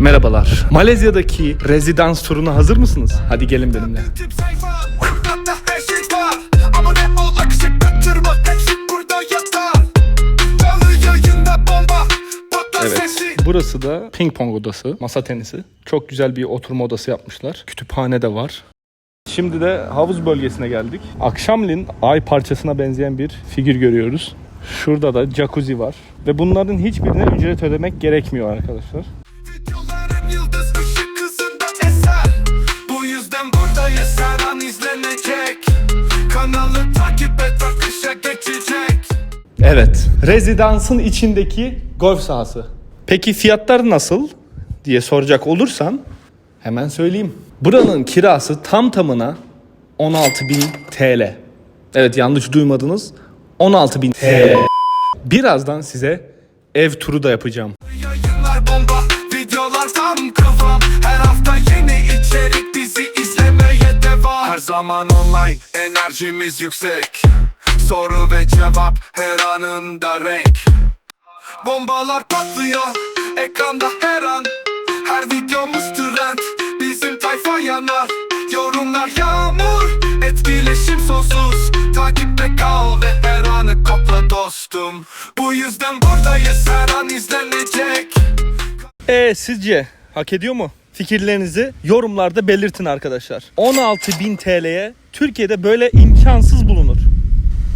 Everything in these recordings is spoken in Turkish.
Merhabalar. Malezya'daki rezidans turuna hazır mısınız? Hadi gelin benimle. Evet. sesi Burası da ping pong odası, masa tenisi. Çok güzel bir oturma odası yapmışlar. Kütüphane de var. Şimdi de havuz bölgesine geldik. Akşamleyin ay parçasına benzeyen bir figür görüyoruz. Şurada da jacuzzi var. Ve bunların hiçbirine ücret ödemek gerekmiyor arkadaşlar. Evet. Rezidansın içindeki golf sahası. Peki fiyatlar nasıl diye soracak olursan hemen söyleyeyim. Buranın kirası tam tamına 16.000 TL. Evet yanlış duymadınız. 16.000 TL. Birazdan size ev turu da yapacağım. Yayınlar bomba Videolar tam kafam Her hafta yeni içerik Dizi izlemeye devam Her zaman online Enerjimiz yüksek Soru ve cevap Her anında renk Bombalar patlıyor Ekranda her an Her videomuz trend Bizim tayfa yanar Yorumlar yağmur Etkileşim sonsuz Takipte kal ve her anı kopla dostum Bu yüzden buradayız her an izlenecek E sizce hak ediyor mu? Fikirlerinizi yorumlarda belirtin arkadaşlar. 16.000 TL'ye Türkiye'de böyle imkansız bulunur.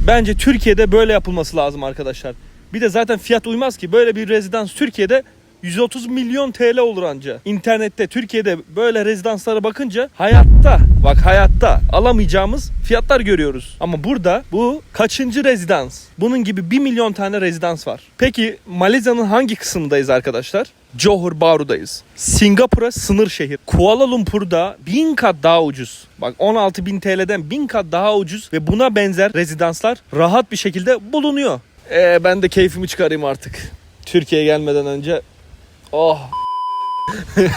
Bence Türkiye'de böyle yapılması lazım arkadaşlar. Bir de zaten fiyat uymaz ki böyle bir rezidans Türkiye'de 130 milyon TL olur anca. İnternette Türkiye'de böyle rezidanslara bakınca hayatta bak hayatta alamayacağımız fiyatlar görüyoruz. Ama burada bu kaçıncı rezidans? Bunun gibi 1 milyon tane rezidans var. Peki Malezya'nın hangi kısmındayız arkadaşlar? Johor Bahru'dayız. Singapur'a sınır şehir. Kuala Lumpur'da bin kat daha ucuz. Bak 16 bin TL'den bin kat daha ucuz ve buna benzer rezidanslar rahat bir şekilde bulunuyor. Ee, ben de keyfimi çıkarayım artık. Türkiye'ye gelmeden önce Oh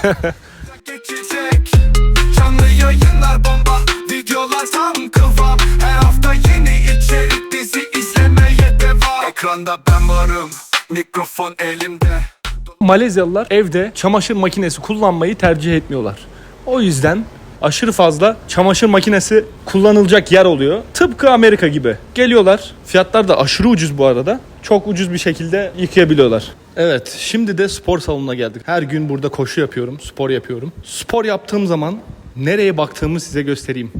Ekranda ben varım Mikrofon elimde Malezyalılar evde çamaşır makinesi kullanmayı tercih etmiyorlar. O yüzden aşırı fazla çamaşır makinesi kullanılacak yer oluyor. Tıpkı Amerika gibi. Geliyorlar. Fiyatlar da aşırı ucuz bu arada. Çok ucuz bir şekilde yıkayabiliyorlar. Evet, şimdi de spor salonuna geldik. Her gün burada koşu yapıyorum, spor yapıyorum. Spor yaptığım zaman nereye baktığımı size göstereyim.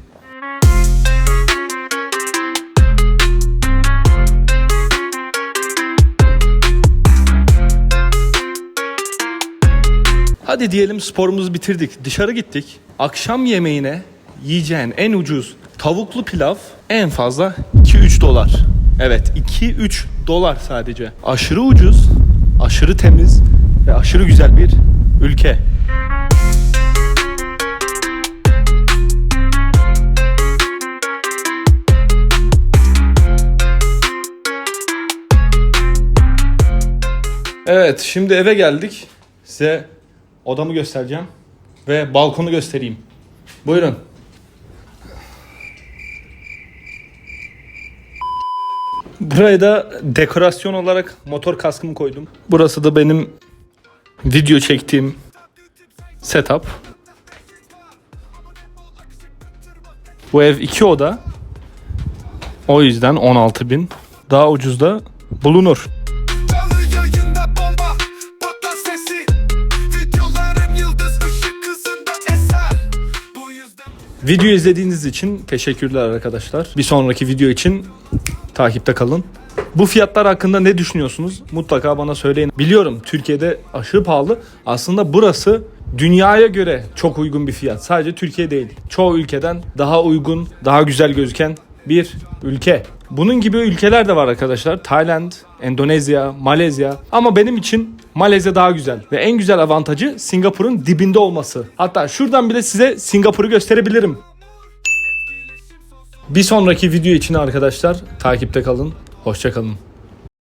Hadi diyelim sporumuzu bitirdik. Dışarı gittik. Akşam yemeğine yiyeceğin en ucuz tavuklu pilav en fazla 2-3 dolar. Evet 2-3 dolar sadece. Aşırı ucuz, aşırı temiz ve aşırı güzel bir ülke. Evet şimdi eve geldik. Size odamı göstereceğim ve balkonu göstereyim. Buyurun. Buraya da dekorasyon olarak motor kaskımı koydum. Burası da benim video çektiğim setup. Bu ev iki oda. O yüzden 16 bin. Daha ucuz da bulunur. Video izlediğiniz için teşekkürler arkadaşlar. Bir sonraki video için takipte kalın. Bu fiyatlar hakkında ne düşünüyorsunuz? Mutlaka bana söyleyin. Biliyorum Türkiye'de aşırı pahalı. Aslında burası dünyaya göre çok uygun bir fiyat. Sadece Türkiye değil. Çoğu ülkeden daha uygun, daha güzel gözüken bir ülke. Bunun gibi ülkeler de var arkadaşlar. Tayland, Endonezya, Malezya. Ama benim için Malezya daha güzel. Ve en güzel avantajı Singapur'un dibinde olması. Hatta şuradan bile size Singapur'u gösterebilirim. Bir sonraki video için arkadaşlar takipte kalın. Hoşçakalın.